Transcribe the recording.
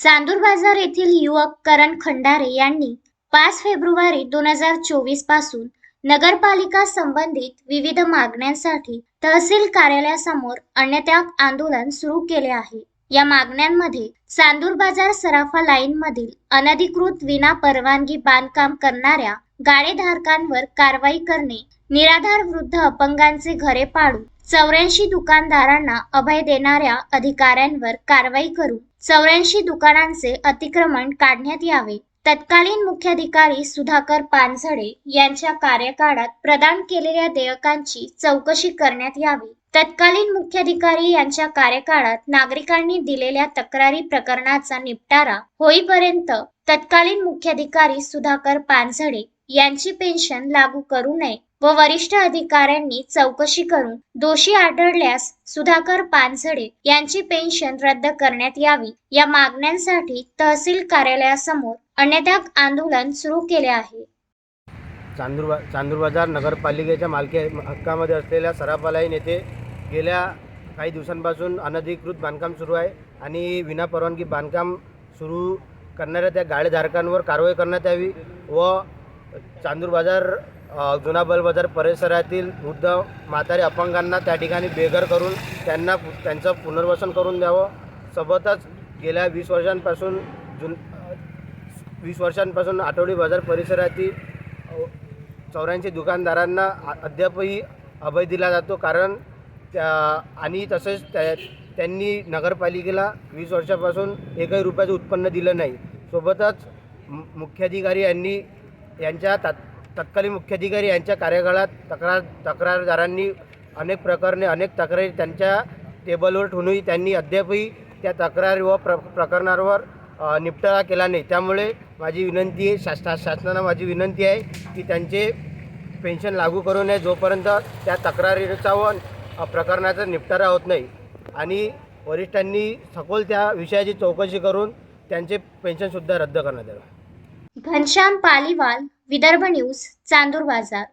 चांदूर बाजार येथील युवक करण खंडारे यांनी पाच फेब्रुवारी दोन हजार चोवीसपासून नगरपालिका संबंधित विविध मागण्यांसाठी तहसील कार्यालयासमोर अन्यत्याग आंदोलन सुरू केले आहे. या मागण्यांमध्ये चांदूर बाजार सराफा लाईन मधील अनधिकृत विना परवानगी बांधकाम करणाऱ्या गाडेधारकांवर कारवाई करणे निराधार वृद्ध अपंगांचे घरे पाडू चौऱ्याऐंशी दुकानदारांना अभय देणाऱ्या अधिकाऱ्यांवर कारवाई करू चौऱ्याऐंशी दुकानांचे अतिक्रमण काढण्यात यावे. तत्कालीन मुख्याधिकारी सुधाकर पानझडे यांच्या कार्यकाळात प्रदान केलेल्या देयकांची चौकशी करण्यात यावी. तत्कालीन मुख्याधिकारी यांच्या कार्यकाळात नागरिकांनी दिलेल्या तक्रारी प्रकरणाचा निपटारा होईपर्यंत तत्कालीन मुख्याधिकारी सुधाकर पानझडे यांची पेन्शन लागू करू नये व वरिष्ठ अधिकाऱ्यांनी चौकशी करून दोषी आढळल्यास सुधाकर पानझडे यांची पेन्शन रद्द करण्यात यावी. या मागण्यांसाठी तहसील कार्यालयासमोर अन्नत्याग आंदोलन सुरू केले आहे. चांदूर बा चांदूर बाजार नगरपालिकेच्या मालकी हक्कामध्ये असलेल्या सराफा नेते येथे गेल्या काही दिवसांपासून अनधिकृत बांधकाम सुरू आहे आणि विनापरवानगी बांधकाम सुरू करणाऱ्या त्या गाळेधारकांवर कारवाई करण्यात यावी व चांदूर बाजार जुनाबल जुना बाजार परिसरातील वृद्ध म्हातारे अपंगांना त्या ठिकाणी बेघर करून त्यांना पु- त्यांचं पुनर्वसन करून द्यावं. सोबतच गेल्या वीस वर्षांपासून जुन वीस वर्षांपासून आठवडी बाजार परिसरातील चौऱ्याऐंशी दुकानदारांना अद्यापही अभय दिला जातो. कारण त्या आणि तसेच त्या त्यांनी नगरपालिकेला वीस वर्षापासून एकही रुपयाचं उत्पन्न दिलं नाही. सोबतच मु- मुख्याधिकारी यांनी यांच्या तात तत्कालीन मुख्याधिकारी यांच्या कार्यकाळात तक्रार तक्रारदारांनी अनेक प्रकरणे अनेक तक्रारी त्यांच्या टेबलवर ठेवूनही त्यांनी अद्यापही त्या तक्रारी व प्र प्रकरणावर निपटारा केला नाही. त्यामुळे माझी विनंती आहे शासना शासनाला माझी विनंती आहे की त्यांचे पेन्शन लागू करू नये जोपर्यंत त्या तक्रारीचा व प्रकरणाचा निपटारा होत नाही. आणि वरिष्ठांनी सखोल त्या विषयाची चौकशी करून त्यांचे पेन्शनसुद्धा रद्द करण्यात यावे. घनश्याम पालीवाल विदर्भ न्यूज चांदूर बाजार.